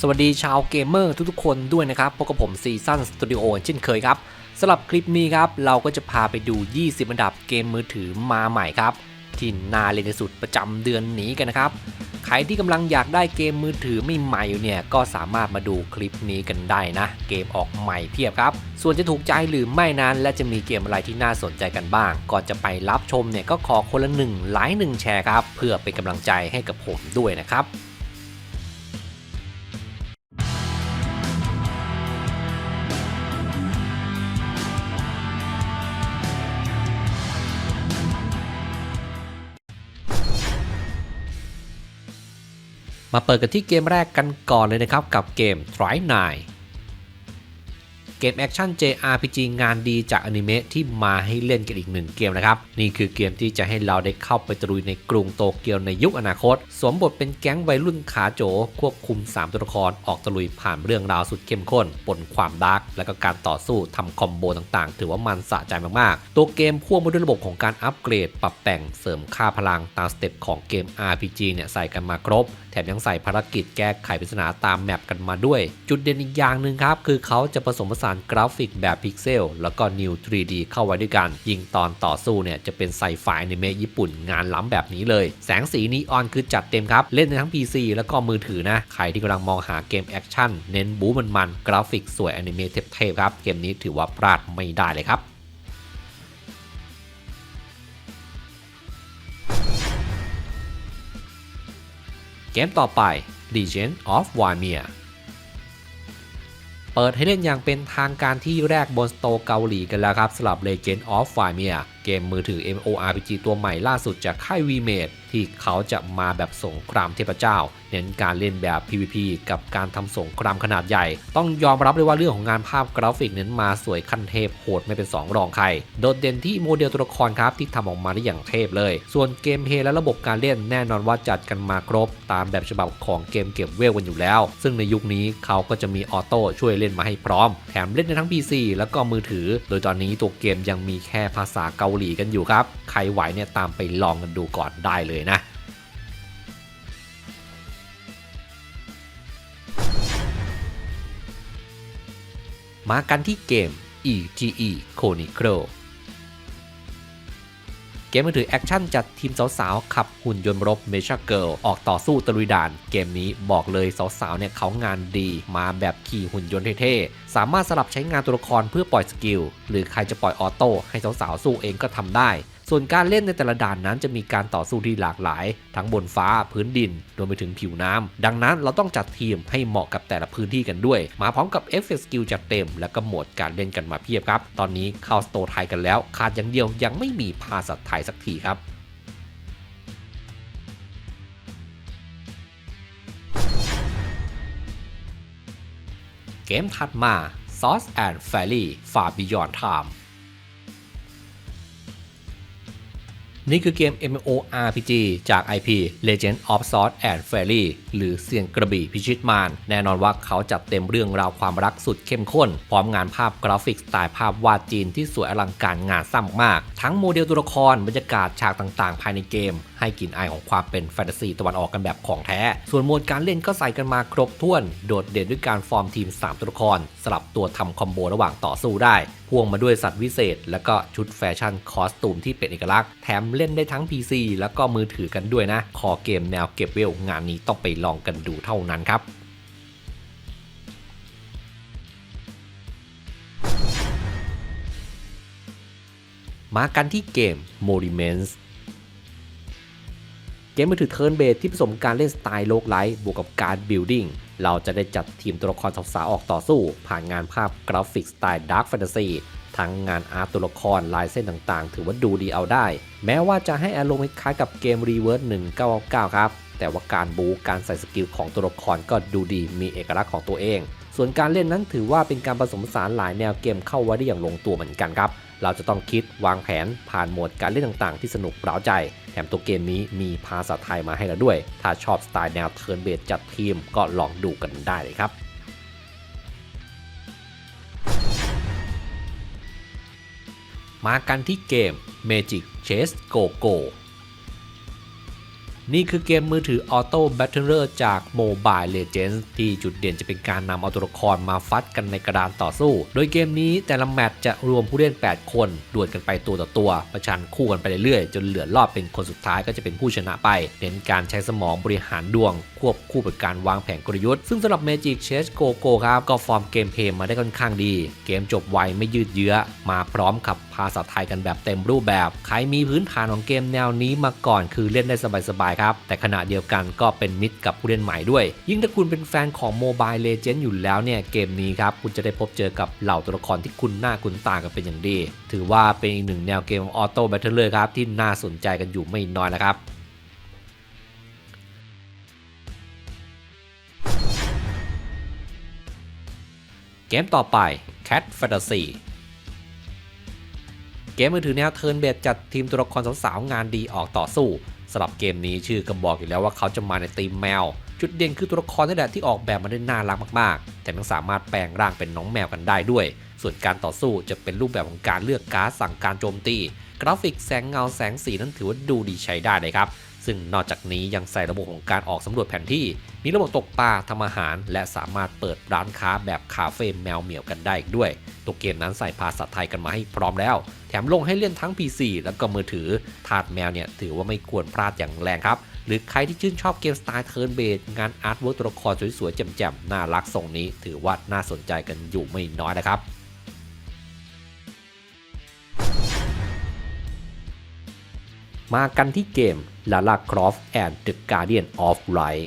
สวัสดีชาวเกมเมอร์ทุกๆคนด้วยนะครับพบกับผมซีซั่นสตูดิโอเช่นเคยครับสำหรับคลิปนี้ครับเราก็จะพาไปดู 20 อันดับเกมมือถือมาใหม่ครับ ที่นาเล่นสุดประจำเดือนนี้กันนะครับ ใครที่กำลังอยากได้เกมมือถือไม่ใหม่อยู่เนี่ย ก็สามารถมาดูคลิปนี้กันได้นะ เกมออกใหม่เพียบครับ ส่วนจะถูกใจหรือไม่นั้น และจะมีเกมอะไรที่น่าสนใจกันบ้าง ก่อนจะไปรับชมเนี่ยก็ขอคนละหนึ่งไลค์หนึ่งแชร์ครับเพื่อเป็นกำลังใจให้กับผมด้วยนะครับ มาเปิดกันที่เกมแรกกันก่อนเลยนะครับ กับเกม Try 9 เกมแอคชั่น JRPG งานดีจากอนิเมะที่มาให้เล่นกันอีกหนึ่งเกมนะครับ นี่คือเกมที่จะให้เราได้เข้าไปตะลุยในกรุงโตเกียวในยุคอนาคต สวมบทเป็นแก๊งวัยรุ่นขาโจ ควบคุม 3 ตัวละครออกตะลุยผ่านเรื่องราวสุดเข้มข้นปนความดาร์กและก็การต่อสู้ทำคอมโบต่างๆ ถือว่ามันสะใจมากๆ ตัวเกมพ่วงมาด้วยระบบของการอัปเกรด ปรับแต่งเสริมค่าพลังตามสเต็ปของเกม RPG เนี่ยใส่กันมาครบแถมยังใส่ภารกิจแก้ไขปริศนาตามแมปกันมาด้วย จุดเด่นอีกอย่างหนึ่งครับ คือเขาจะผสมผสานกราฟิกแบบพิกเซลแล้วก็ New 3D เข้าไว้ด้วยกัน ยิ่งตอนต่อสู้เนี่ยจะเป็นไซไฟในเมญี่ปุ่นงานล้ำแบบนี้เลย แสงสีนีออนคือจัดเต็มครับ เล่นในทั้ง PC แล้วก็มือถือนะ ใครที่กำลังมองหาเกมแอคชั่นเน้นบู๊มันๆกราฟิกสวยอนิเมะเทพๆครับ เกมนี้ถือว่าพลาดไม่ได้เลยครับเกมต่อไป Legend of Warmia เปิดให้เล่นอย่างเป็นทางการที่แรกบนสโตเกาหลีกันแล้วครับสำหรับ Legend of Warmia เกมมือถือ M.O.R.P.G ตัวใหม่ล่าสุดจากค่าย VMade ที่เขาจะมาแบบสงครามเทพเจ้า เน้นการเล่นแบบ PVP กับการทำสงครามขนาดใหญ่ ต้องยอมรับเลยว่าเรื่องของงานภาพกราฟิกเน้นมาสวยขั้นเทพโหดไม่เป็น 2 รองใคร โดดเด่นที่โมเดลตัวละครครับที่ทำออกมาได้อย่างเทพเลย ส่วนเกมเพลย์และระบบการเล่นแน่นอนว่าจัดกันมาครบ ตามแบบฉบับของเกมเก็บเวลกันอยู่แล้ว ซึ่งในยุคนี้เขาก็จะมีออโต้ช่วยเล่นมาให้พร้อม แถมเล่นในทั้ง PC แล้วก็มือถือ โดยตอนนี้ตัวเกมยังมีแค่ภาษาเกาหลีกันอยู่ครับ ใครไหวเนี่ยตามไปลองกันดูก่อนได้เลยนะมากันที่เกม EGE Chronicle มมือถือแอคชั่นจัดทีมสาวๆขับหุ่นยนต์รบเมชาเกิลออกต่อสู้ตะลุยด่าน เกมนี้บอกเลยสาวๆเนี่ยเขางานดี มาแบบขี่หุ่นยนต์เท่ๆ สามารถสลับใช้งานตัวละครเพื่อปล่อยสกิล หรือใครจะปล่อยออโต้ให้สาวๆสู้เองก็ทำได้ ส่วนการเล่นในแต่ละด่านนั้นจะมีการต่อสู้ที่หลากหลาย ทั้งบนฟ้าพื้นดินรวมไปถึงผิวน้ำดังนั้นเราต้องจัดทีมให้เหมาะกับแต่ละพื้นที่กันด้วย มาพร้อมกับเอฟเฟกต์สกิลจัดเต็ม และก็โหมดการเล่นกันมาเพียบครับ ตอนนี้เข้าสโตร์ไทยกันแล้ว ขาดอย่างเดียวยังไม่มีภาษาไทยสักทีครับเกมถัดมา Sauce and Fairy Far Beyond Time นี่คือเกม MMORPG จาก IP Legend of Sword and Fairy หรือเสียงกระบี่พิชิตมารแน่นอนว่าเขาจัดเต็มเรื่องราวความรักสุดเข้มข้น พร้อมงานภาพกราฟิกสไตล์ภาพวาดจีนที่สวยอลังการงานซ้ำมาก ทั้งโมเดลตัวละครบรรยากาศฉากต่างๆ ภายในเกมให้กลิ่นอายของความเป็นแฟนตาซีตะวันออกกันแบบของแท้ ส่วนโหมดการเล่นก็ใส่กันมาครบถ้วน โดดเด่นด้วยการฟอร์มทีม 3 ตัวละคร สลับตัวทำคอมโบระหว่างต่อสู้ได้พ่วงมาด้วยสัตว์วิเศษ และก็ชุดแฟชั่นคอสตูมที่เป็นเอกลักษณ์ แถมเล่นได้ทั้ง PC แล้วก็มือถือกันด้วยนะ คอเกมแนวเก็บเวลงานนี้ต้องไปลองกันดูเท่านั้นครับมากันที่เกม Monuments เกมมือถือเทิร์นเบสที่ผสมการเล่นสไตล์โลกไลท์บวกกับการบิลดิ้งเราจะได้จัดทีมตัวละครสาวๆออกต่อสู้ ผ่านงานภาพกราฟิกสไตล์ดาร์ f แฟนตาซีทั้งงานอาร์ตตัวละครลายเส้นต่างๆ ถือว่าดูดีเอาได้ แม้ว่าจะให้อารมณ์คล้ายกับเกม Reverse 1999 ครับ แต่ว่าการบูการใส่สกิลของตัวละครก็ดูดีมีเอกลักษณ์ของตัวเอง ส่วนการเล่นนั้นถือว่าเป็นการผสมผสานหลายแนวเกมเข้าไว้ได้อย่างลงตัวเหมือนกันครับ เราจะต้องคิดวางแผนผ่านโหมดการเล่นต่างๆ ที่สนุกเร้าใจ แถมตัวเกมนี้มีภาษาไทยมาให้เราด้วย ถ้าชอบสไตล์แนวเทิร์นเบสจัดทีมก็ลองดูกันได้เลยครับมากันที่เกม Magic Chess Go Go นี่คือเกมมือถือ Auto Battler จาก Mobile Legends ที่จุดเด่นจะเป็นการนำเอาตัวละครมาฟัดกันในกระดานต่อสู้ โดยเกมนี้แต่ละแมตช์จะรวมผู้เล่น 8 คนดวลกันไปตัวต่อตัว ประชันคู่กันไปเรื่อยๆ จนเหลือรอบเป็นคนสุดท้ายก็จะเป็นผู้ชนะไป เน้นการใช้สมองบริหารดวง ควบคู่กับการวางแผนกลยุทธ์ ซึ่งสำหรับ Magic Chess Go Go ครับก็ฟอร์มเกมเพลย์มาได้ค่อนข้างดี เกมจบไวไม่ยืดเยื้อมาพร้อมกับ ภาษาไทยกันแบบเต็มรูปแบบ ใครมีพื้นฐานของเกมแนวนี้มาก่อนคือเล่นได้สบายๆครับ แต่ขณะเดียวกันก็เป็นมิตรกับผู้เล่นใหม่ด้วย ยิ่งถ้าคุณเป็นแฟนของ Mobile Legends อยู่แล้วเนี่ยเกมนี้ครับ คุณจะได้พบเจอกับเหล่าตัวละครที่คุณหน้าคุณตากันเป็นอย่างดี ถือว่าเป็นอีกหนึ่งแนวเกมออโต้แบทเทิลเลยครับที่น่าสนใจกันอยู่ไม่น้อยนะครับเกมต่อไป Cat Fantasy เกมมือถือแนวเทิร์นเบดจัดทีมตัวละครสาวๆงานดีออกต่อสู้สำหรับเกมนี้ชื่อก็บอกอยู่แล้วว่าเขาจะมาในตีมแมว จุดเด่นคือตัวละครนี่แหละที่ออกแบบมาได้น่ารักมากๆ แต่ยังสามารถแปลงร่างเป็นน้องแมวกันได้ด้วย ส่วนการต่อสู้จะเป็นรูปแบบของการเลือกการสั่งการโจมตี กราฟิกแสงเงาแสงสีนั้นถือว่าดูดีใช้ได้เลยครับ ซึ่งนอกจากนี้ยังใส่ระบบของการออกสำรวจแผนที่ มีระบบตกปลาทำอาหาร และสามารถเปิดร้านค้าแบบคาเฟ่แมวเหมียวกันได้อีกด้วย ตัวเกมนั้นใส่ภาษาไทยกันมาให้พร้อมแล้ว แถมลงให้เล่นทั้ง PC แล้วก็มือถือถาดแมวเนี่ยถือว่าไม่ควรพลาดอย่างแรงครับหรือใครที่ชื่นชอบเกมสไตล์เทิร์นเบสงานอาร์ตเวิร์กตัวละครสวยๆแจ่มๆน่ารักทรงนี้ ถือว่าน่าสนใจกันอยู่ไม่น้อยนะครับ มากันที่เกม Lara Croft and the Guardian of Light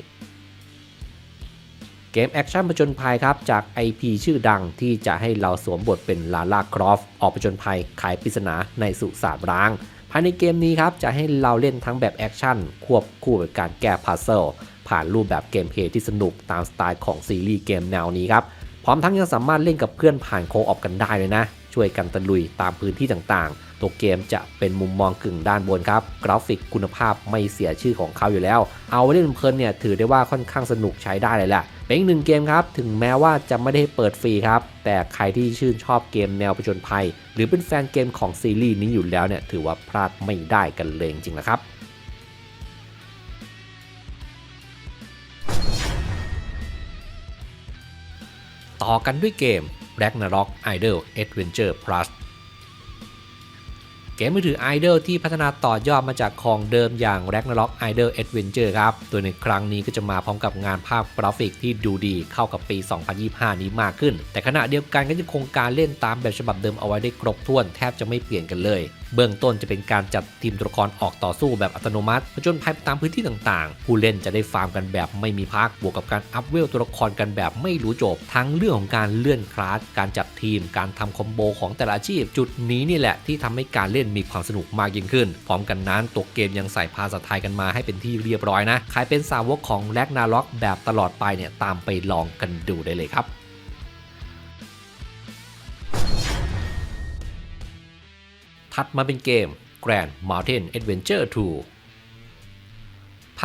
เกมแอคชั่นผจญภัยครับ จาก IP ชื่อดังที่จะให้เราสวมบทเป็นลา l าครอฟออกผจญภัยไขปริศนาในสุสานร้าง ภายในเกมนี้ครับ จะให้เราเล่นทั้งแบบแอคชั่น ควบคู่กับการแก้พัซเซิลผ่านรูปแบบเกมเพย์ที่สนุกตามสไตล์ของซีรีส์เกมแนวนี้ครับ พร้อมทั้งยังสามารถเล่นกับเพื่อนผ่านโคออปกันได้เลยนะ ช่วยกันตะลุยตามพื้นที่ต่างๆ ตัวเกมจะเป็นมุมมองกึ่งด้านบนครับ กราฟิกคุณภาพไม่เสียชื่อของเขาอยู่แล้ว เอาไว้เล่นเพลินเนี่ยถือได้ว่าค่อนข้างสนุกใช้ได้เลยแหละเป็นอีกหนึ่งเกมครับ ถึงแม้ว่าจะไม่ได้เปิดฟรีครับ แต่ใครที่ชื่นชอบเกมแนวผจญภัย หรือเป็นแฟนเกมของซีรีส์นี้อยู่แล้วเนี่ยถือว่าพลาดไม่ได้กันเลยจริงๆนะครับต่อกันด้วยเกม Ragnarok Idol Adventure Plus เกมมือถือ Idol ที่พัฒนาต่อยอดมาจากของเดิมอย่าง Ragnarok Idol Adventure ครับ โดยในครั้งนี้ก็จะมาพร้อมกับงานภาพกราฟิกที่ดูดีเข้ากับปี 2025 นี้มากขึ้น แต่ขณะเดียวกันก็ยังคงการเล่นตามแบบฉบับเดิมเอาไว้ได้ครบถ้วนแทบจะไม่เปลี่ยนกันเลย เบื้องต้นจะเป็นการจัดทีมตัวละครออกต่อสู้แบบอัตโนมัติผจญภัยตามพื้นที่ต่างๆ ผู้เล่นจะได้ฟาร์มกันแบบไม่มีพัก บวกกับการอัพเวลตัวละครกันแบบไม่รู้จบ ทั้งเรื่องของการเลื่อนคลาส การจัดทีม การทำคอมโบของแต่ละอาชีพ จุดนี้นี่แหละที่ทำให้การเล่นมีความสนุกมากยิ่งขึ้น พร้อมกันนั้นตัวเกมยังใส่ภาษาไทยกันมาให้เป็นที่เรียบร้อยนะ ใครเป็นสาวกของแลกนาล็อกแบบตลอดไปเนี่ยตามไปลองกันดูได้เลยครับ ถัดมาเป็นเกม Grand Mountain Adventure 2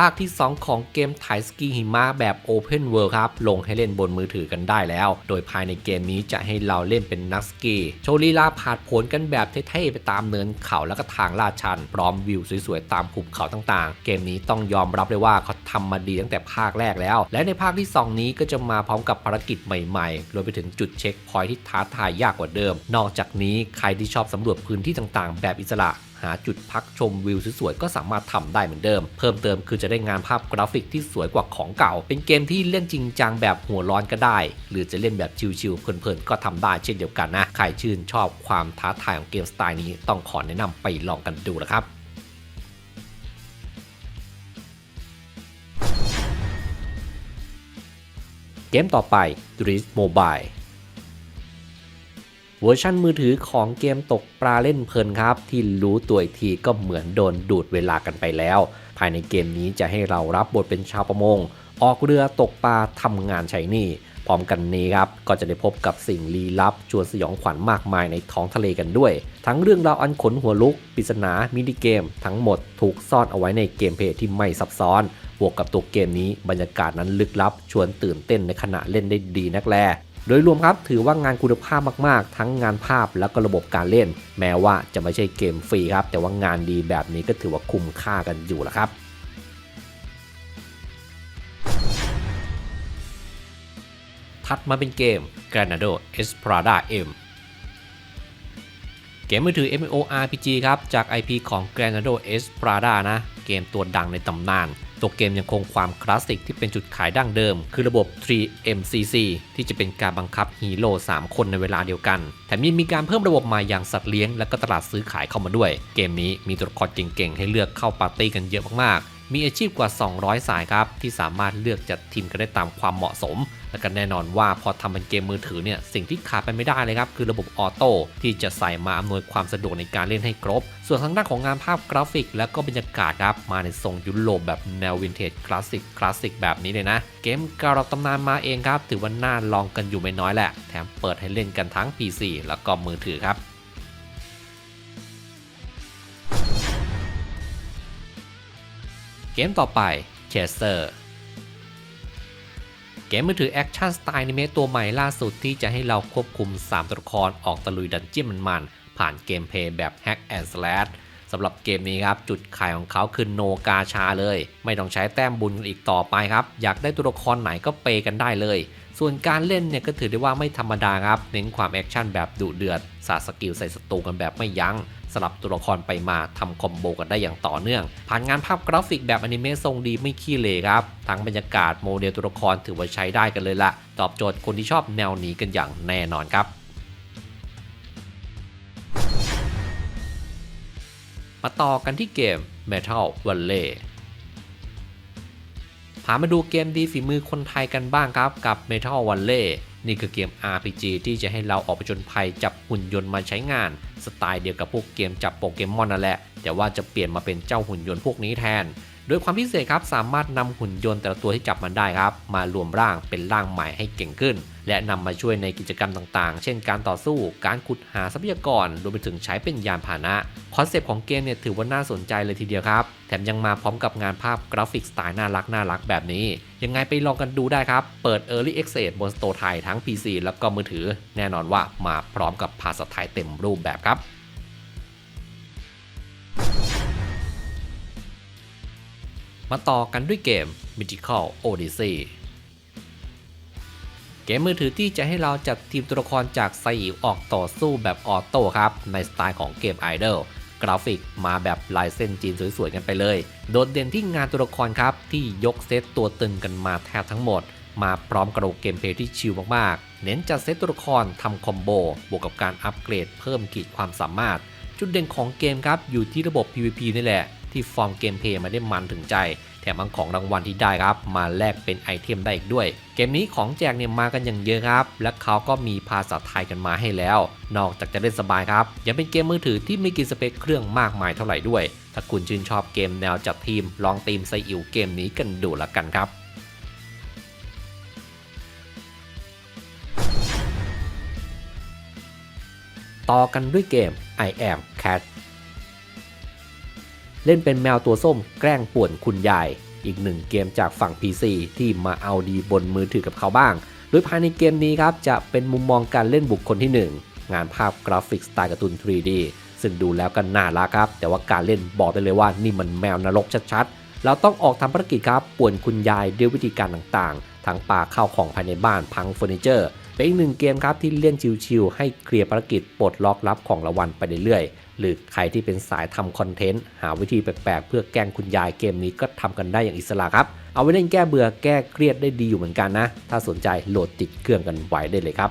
ภาคที่ 2 ของเกมถ่ายสกีหิมะแบบ Open World ครับ ลงให้เล่นบนมือถือกันได้แล้ว โดยภายในเกมนี้จะให้เราเล่นเป็นนักสกี โชว์ลีลาผาดผลกันแบบเท่ๆไปตามเนินเขาแล้วก็ทางลาดชัน พร้อมวิวสวยๆ ตามภูเขาต่างๆ เกมนี้ต้องยอมรับเลยว่าเขาทำมาดีตั้งแต่ภาคแรกแล้ว และในภาคที่ 2 นี้ก็จะมาพร้อมกับภารกิจใหม่ๆรวมไปถึงจุดเช็คพอยที่ท้าทายยากกว่าเดิม นอกจากนี้ใครที่ชอบสำรวจพื้นที่ต่างๆ แบบอิสระาจุดพักชมวิวสวยๆก็สามารถทำได้เหมือนเดิม เพิ่มเติมคือจะได้งานภาพกราฟิกที่สวยกว่าของเก่า เป็นเกมที่เล่นจริงจังแบบหัวร้อนก็ได้ หรือจะเล่นแบบชิลๆเพลินๆก็ทำได้เช่นเดียวกันนะ ใครชื่นชอบความท้าทายของเกมสไตล์นี้ต้องขอแนะนำไปลองกันดูนะครับเกมต่อไป Drift Mobile เวอร์ชันมือถือของเกมตกปลาเล่นเพลินครับ ที่รู้ตัวอีกทีก็เหมือนโดนดูดเวลากันไปแล้ว ภายในเกมนี้จะให้เรารับบทเป็นชาวประมง ออกเรือตกปลาทำงานใช้หนี่พร้อมกันนี้ครับ ก็จะได้พบกับสิ่งลี้ลับ ชวนสยองขวัญมากมายในท้องทะเลกันด้วย ทั้งเรื่องราวอันขนหัวลุกปริศนามินิเกม ทั้งหมดถูกซ่อนเอาไว้ในเกมเพย์ที่ไม่ซับซ้อนบวกกับตัวเกมนี้บรรยากาศนั้นลึกลับ ชวนตื่นเต้นในขณะเล่นได้ดีนักแล โดยรวมครับถือว่างานคุณภาพมากๆ ทั้งงานภาพและก็ระบบการเล่น แม้ว่าจะไม่ใช่เกมฟรีครับ แต่ว่างานดีแบบนี้ก็ถือว่าคุ้มค่ากันอยู่ละครับถัดมาเป็นเกม Granado Esprada M เกมมือถือ MMORPG ครับ จาก IP ของ Granado Esprada นะ เกมตัวดังในตำนาน ตัวเกมยังคงความคลาสสิกที่เป็นจุดขายดั้งเดิม คือระบบ 3MCC ที่จะเป็นการบังคับฮีโร่3 คนในเวลาเดียวกัน แถมยังมีการเพิ่มระบบมาอย่างสัตว์เลี้ยงและก็ตลาดซื้อขายเข้ามาด้วย เกมนี้มีตัวละครเก่งๆ ให้เลือกเข้าปาร์ตี้กันเยอะมากๆ มีอาชีพกว่า 200 สายครับ ที่สามารถเลือกจัดทีมกันได้ตามความเหมาะสม และก็แน่นอนว่าพอทำเป็นเกมมือถือเนี่ยสิ่งที่ขาดไปไม่ได้เลยครับ คือระบบออโต้ที่จะใส่มาอำนวยความสะดวกในการเล่นให้ครบ ส่วนทางด้านของงานภาพกราฟิก และก็บรรยากาศครับมาในทรงยุโรปแบบแนววินเทจคลาสสิกคลาสสิกแบบนี้เลยนะ เกมการตำนานมาเองครับถือว่าน่าลองกันอยู่ไม่น้อยแหละ แถมเปิดให้เล่นกันทั้ง PC แล้วก็มือถือครับ เกมต่อไป Chaser เกมมือถือแอคชั่นสไตล์นิเมะตัวใหม่ล่าสุดที่จะให้เราควบคุม 3 ตัวละครออกตะลุยดันเจี้ยนมันๆ ผ่านเกมเพย์แบบ Hack and Slash สำหรับเกมนี้ครับ จุดขายของเขาคือโนกาชาเลย ไม่ต้องใช้แต้มบุญกันอีกต่อไปครับ อยากได้ตัวละครไหนก็เปย์กันได้เลย ส่วนการเล่นเนี่ยก็ถือได้ว่าไม่ธรรมดาครับ เน้นความแอคชั่นแบบดุเดือด สาดสกิลใส่ศัตรูกันแบบไม่ยัง้ง สลับตัวละครไปมาทำคอมโบกันได้อย่างต่อเนื่อง ผ่านงานภาพกราฟิกแบบอนิเมะทรงดีไม่ขี้เหร่ครับ ทั้งบรรยากาศโมเดลตัวละครถือว่าใช้ได้กันเลยละตอบโจทย์คนที่ชอบแนวนี้กันอย่างแน่นอนครับมาต่อกันที่เกม Metal Valley พามาดูเกมดีฝีมือคนไทยกันบ้างครับกับ Metal Valley นี่คือเกม RPG ที่จะให้เราออกไปจนภัยจับหุ่นยนต์มาใช้งาน สไตล์เดียวกับพวกเกมจับโปเกมอนนั่นแหละ แต่ว่าจะเปลี่ยนมาเป็นเจ้าหุ่นยนต์พวกนี้แทน โดยความพิเศษครับสามารถนำหุ่นยนต์แต่ละตัวที่จับมันได้ครับ มารวมร่างเป็นร่างใหม่ให้เก่งขึ้น และนำมาช่วยในกิจกรรมต่างๆ เช่นการต่อสู้ การขุดหาทรัพยากรรวมไปถึงใช้เป็นยานพาหนะ คอนเซปต์ของเกมเนี่ยถือว่าน่าสนใจเลยทีเดียวครับ แถมยังมาพร้อมกับงานภาพกราฟิกสไตล์น่ารักน่ารักแบบนี้ ยังไงไปลองกันดูได้ครับ เปิด Early Access บนสโตร์ไทยทั้ง PC แล้วก็มือถือ แน่นอนว่ามาพร้อมกับภาษาไทยเต็มรูปแบบครับ มาต่อกันด้วยเกม Mythical Odyssey เกมมือถือที่จะให้เราจัดทีมตัวละครจากไซอิวออกต่อสู้แบบออโต้ครับ ในสไตล์ของเกม Idol กราฟิกมาแบบลายเส้นจีนสวยๆกันไปเลย โดดเด่นที่งานตัวละครครับ ที่ยกเซตตัวตึงกันมาแทบทั้งหมด มาพร้อมกระโดดเกมเพลย์ที่ชิลมากๆ เน้นจัดเซตตัวละครทำคอมโบบวกกับการอัปเกรดเพิ่มขีดความสามารถ จุดเด่นของเกมครับอยู่ที่ระบบ PVP นี่แหละ ที่ฟอร์มเกมเพย์มาได้มันถึงใจ แถมอังของรางวัลที่ได้ครับ มาแลกเป็นไอเทมได้อีกด้วย เกมนี้ของแจกเนี่ยมากันอย่างเยอะครับ และเขาก็มีภาษาไทยกันมาให้แล้ว นอกจากจะเล่นสบายครับ ยังเป็นเกมมือถือที่ไม่กินสเปคเครื่องมากมายเท่าไหร่ด้วย ถ้าคุณชื่นชอบเกมแนวจัดทีม ลองตีมไซอิ๋วเกมนี้กันดูละกันครับต่อกันด้วยเกม I am Cat เล่นเป็นแมวตัวส้มแกล้งป่วนคุณยาย อีกหนึ่งเกมจากฝั่ง PC ที่มาเอาดีบนมือถือกับเขาบ้าง โดยภายในเกมนี้ครับจะเป็นมุมมองการเล่นบุคคลที่ 1 งานภาพกราฟิกสไตล์การ์ตูน 3D ซึ่งดูแล้วก็น่ารักครับ แต่ว่าการเล่นบอกได้เลยว่านี่มันแมวนรกชัดๆ เราต้องออกทำภารกิจครับป่วนคุณยายด้วยวิธีการต่างๆ ทั้งป่าข้าวของภายในบ้านพังเฟอร์นิเจอร์ เป็นอีกหนึ่งเกมครับที่เล่นชิวๆให้เคลียร์ภารกิจปลดล็อกลับของรางวัลไปเรื่อยๆ หรือใครที่เป็นสายทำคอนเทนต์ หาวิธีแปลกๆ เพื่อแกล้งคุณยายเกมนี้ก็ทำกันได้อย่างอิสระครับ เอาไว้เล่นแก้เบื่อแก้เครียดได้ดีอยู่เหมือนกันนะ ถ้าสนใจโหลดติดเครื่องกันไว้ได้เลยครับ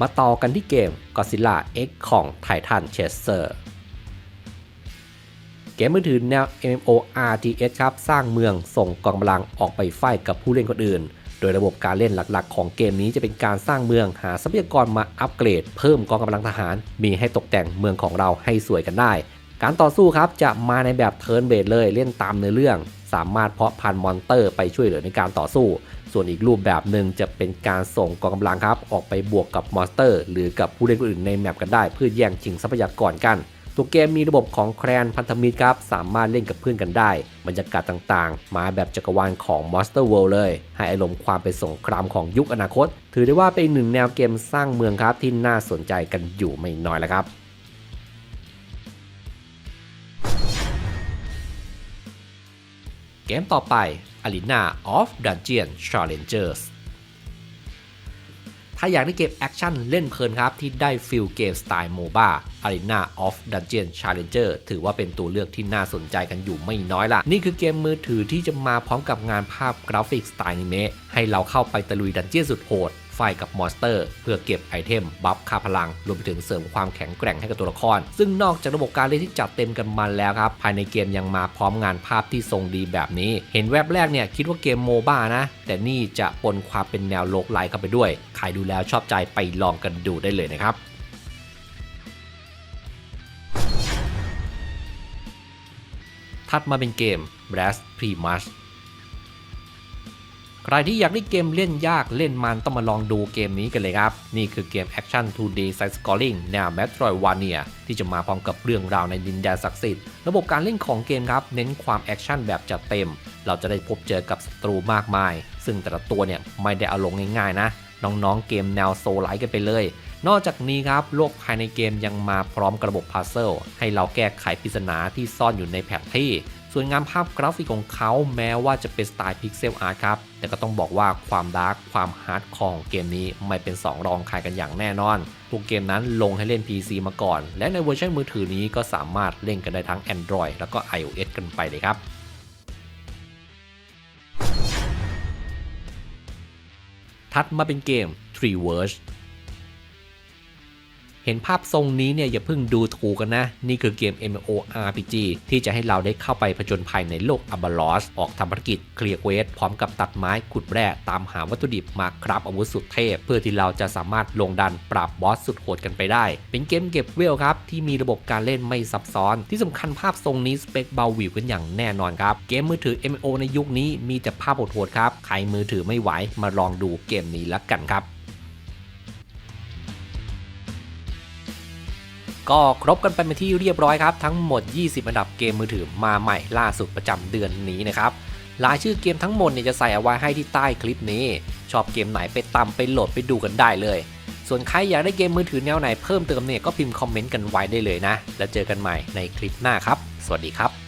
มาต่อกันที่เกม Godzilla X ของ Titan Chaser เกมมือถือแนว MMORPG ครับ สร้างเมืองส่งกองกำลังออกไปไฟกับผู้เล่นคนอื่น โดยระบบการเล่นหลักๆ ของเกมนี้จะเป็นการสร้างเมืองหาทรัพยากรมาอัปเกรด เพิ่มกองกำลังทหาร มีให้ตกแต่งเมืองของเราให้สวยกันได้ การต่อสู้ครับจะมาในแบบเทิร์นเบสเลยเล่นตามเนื้อเรื่อง สามารถเพาะพันธุ์มอนเตอร์ไปช่วยเหลือในการต่อสู้ ส่วนอีกรูปแบบหนึ่งจะเป็นการส่งกองกำลังครับออกไปบวกกับมอนสเตอร์ หรือกับผู้เล่นคนอื่นในแมปกันได้เพื่อแย่งชิงทรัพยากรกัน ตัวเกมมีระบบของแครนพันธมิตรครับสามารถเล่นกับเพื่อนกันได้ บรรยากาศต่างๆ มาแบบจักรวาลของ Monster World เลย ให้อารมณ์ความเป็นสงครามของยุคอนาคต ถือได้ว่าเป็นหนึ่งแนวเกมสร้างเมืองครับที่น่าสนใจกันอยู่ไม่น้อยแล้วครับเกมต่อไป Arena of Dungeon Challengers ถ้าอยากได้เกมแอคชั่นเล่นเพลินครับ ที่ได้ฟิลเกมสไตล์โมบ้า Arena of Dungeon Challenger ถือว่าเป็นตัวเลือกที่น่าสนใจกันอยู่ไม่น้อยละนี่คือเกมมือถือที่จะมาพร้อมกับงานภาพกราฟิกสไตล์นิเมะให้เราเข้าไปตะลุยดันเจี้ยนสุดโหด ไฟกับมอนสเตอร์ เพื่อเก็บไอเทมบัฟค่าพลัง รวมไปถึงเสริมความแข็งแกร่งให้กับตัวละคร ซึ่งนอกจากระบบการเล่นที่จัดเต็มกันมาแล้วครับ ภายในเกมยังมาพร้อมงานภาพที่ทรงดีแบบนี้ เห็นแวบแรกเนี่ยคิดว่าเกมโมบ้านะ แต่นี่จะปนความเป็นแนวโลกไลท์เข้าไปด้วย ใครดูแล้วชอบใจไปลองกันดูได้เลยนะครับถัดมาเป็นเกม Blast Primus ใครที่อยากได้เกมเล่นยากเล่นมันต้องมาลองดูเกมนี้กันเลยครับ นี่คือเกมแอคชั่น 2D side scrolling แนว Metroidvania ที่จะมาพร้อมกับเรื่องราวในดินแดนศักดิ์สิทธิ์ระบบการเล่นของเกมครับ เน้นความแอคชั่นแบบจัดเต็ม เราจะได้พบเจอกับศัตรูมากมาย ซึ่งแต่ละตัวเนี่ยไม่ได้เอาลงง่ายๆนะน้องๆเกมแนวโซลไลท์กันไปเลย นอกจากนี้ครับ โลกภายในเกมยังมาพร้อมกระบบพัซเซลให้เราแก้ไขปริศนาที่ซ่อนอยู่ในแผนที่ ส่วนงานภาพกราฟิกของเขาแม้ว่าจะเป็นสไตล์พิกเซลอาร์ตครับ แต่ก็ต้องบอกว่าความดาร์กความฮาร์ดคอร์ของเกมนี้ไม่เป็น 2 รองใครกันอย่างแน่นอน ตัวเกมนั้นลงให้เล่น PC มาก่อน และในเวอร์ชันมือถือนี้ก็สามารถเล่นกันได้ทั้ง Android แล้วก็ iOS กันไปเลยครับถัดมาเป็นเกม Tree Verse เห็นภาพทรงนี้เนี่ยอย่าเพิ่งดูถูกกันนะ นี่คือเกม MMORPG ที่จะให้เราได้เข้าไปผจญภัยในโลกอับาลอส ออกทำภารกิจเคลียร์เควสพร้อมกับตัดไม้ขุดแร่ตามหาวัตถุดิบมาครับอาวุธสุดเทพ เพื่อที่เราจะสามารถลงดันปราบบอสสุดโหดกันไปได้ เป็นเกมเก็บเวลครับ ที่มีระบบการเล่นไม่ซับซ้อน ที่สำคัญภาพทรงนี้สเปคเบาหวิวกันอย่างแน่นอนครับ เกมมือถือ MMO ในยุคนี้มีแต่ภาพโหดๆครับ ใครมือถือไม่ไหวมาลองดูเกมนี้ละกันครับ ก็ครบกันไปเป็นที่เรียบร้อยครับ ทั้งหมด 20 อันดับเกมมือถือมาใหม่ล่าสุดประจำเดือนนี้นะครับรายชื่อเกมทั้งหมดเนี่ยจะใส่เอาไว้ให้ที่ใต้คลิปนี้ ชอบเกมไหนไปตามไปโหลดไปดูกันได้เลย ส่วนใครอยากได้เกมมือถือแนวไหนเพิ่มเติมเนี่ยก็พิมพ์คอมเมนต์กันไว้ได้เลยนะ แล้วเจอกันใหม่ในคลิปหน้าครับ สวัสดีครับ